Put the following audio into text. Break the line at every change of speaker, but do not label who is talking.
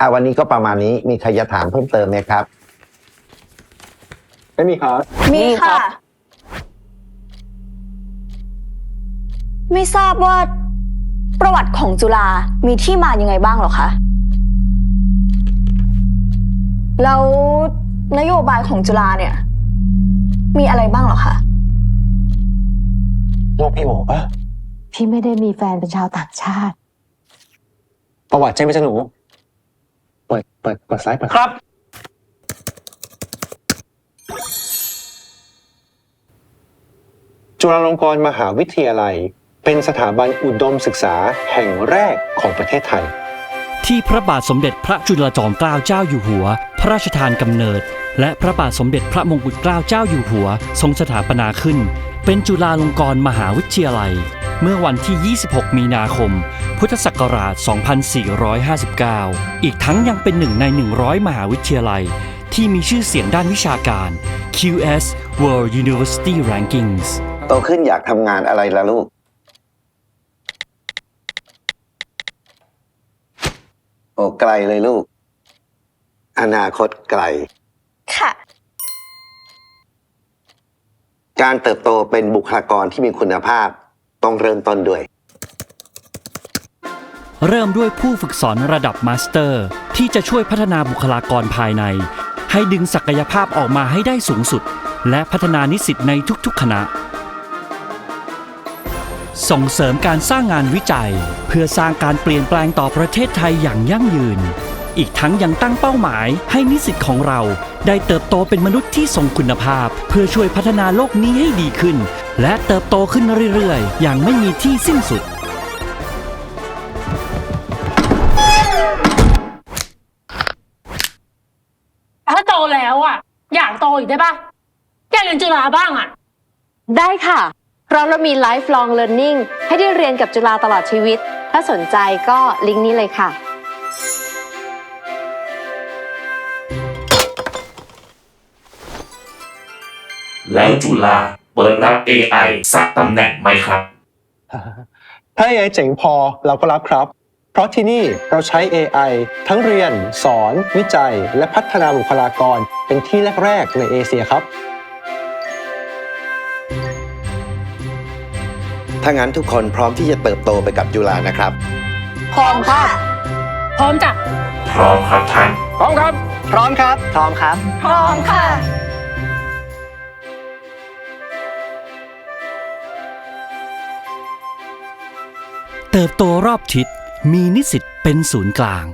อะวันนี้ก็ประมาณนี้มีใครจะถามเพิ่มเติมไหมครับ
ไม่มีครับ
มีค่ะ ไม่ทราบว่า ประวัติของจุฬามีที่มายังไงบ้างเหรอคะ แล้วนโยบายของจุฬาเนี่ย มีอะไรบ้างเหรอคะ
โลกพี่โอ๋ปะ
พี่ไม่ได้มีแฟนเป็นชาวต่างชาติ
ประวัติใช่ไหมจ๊ะหนู เปิด เปิด เปิดซ้าย เปิด
ครับ
จุฬาลงกรณ์มหาวิทยาลัย เป็นสถาบันอุดมศึกษาแห่งแรกของประเทศไทย
ที่พระบาทสมเด็จพระจุลจอมเกล้าเจ้าอยู่หัว พระราชทานกำเนิด และพระบาทสมเด็จพระมงกุฎเกล้าเจ้าอยู่หัว ทรงสถาปนาขึ้น เป็นจุฬาลงกรณ์มหาวิทยาลัย เมื่อวันที่ 26 มีนาคม พุทธศักราช 2459 อีกทั้งยังเป็นหนึ่งใน 100 มหาวิทยาลัย ที่มีชื่อเสียงด้านวิชาการ QS World University Rankings
โตขึ้นอยากทำงานอะไรล่ะลูก โอ้ไกลเลยลูก อนาคตไกล
ค่ะ
การเติบโตเป็นบุคลากรที่มีคุณภาพ ต้องเริ่มต้นด้วย
เริ่มด้วยผู้ฝึกสอนระดับมาสเตอร์ ที่จะช่วยพัฒนาบุคลากรภายใน ให้ดึงศักยภาพออกมาให้ได้สูงสุด และพัฒนานิสิตในทุกๆคณะ ส่งเสริมการสร้างงานวิจัย เพื่อสร้างการเปลี่ยนแปลงต่อประเทศไทยอย่างยั่งยืน อีกทั้งยังตั้งเป้าหมายให้นิสิตของเรา ได้เติบโตเป็นมนุษย์ที่ทรงคุณภาพ เพื่อช่วยพัฒนาโลกนี้ให้ดีขึ้น และเติบโตขึ้นเรื่อยๆ อย่างไม่มีที่สิ้นสุด
ถ้าโตแล้วอะ อยากโตอีกได้ปะอยากเรียนจุฬาบ้างอะ
ได้ค่ะเพราะเรามี lifelong learning ให้ได้เรียนกับจุฬาตลอดชีวิต ถ้าสนใจก็ลิงก์นี้เลยค่ะ
แล้วจุฬา เปิดรับ AI สักตำแหน่งไหมครับ
ถ้า AI เจ๋งพอเราก็รับครับ เพราะที่นี่เราใช้ AI ทั้งเรียน สอน วิจัย และพัฒนาบุคลากร เป็นที่แรก ๆ ในเอเชียครับ
ถ้างั้นทุกคนพร้อมที่จะเติบโตไปกับจุฬานะครับ
พร้อมค่ะ
พร้อมจ้ะ
พร้อมครับท่าน
พร้อมครับ พร้อมครับ พร้อมครับ
พร้อมค่ะ
เติบโตรอบทิศมีนิสิตเป็นศูนย์กลาง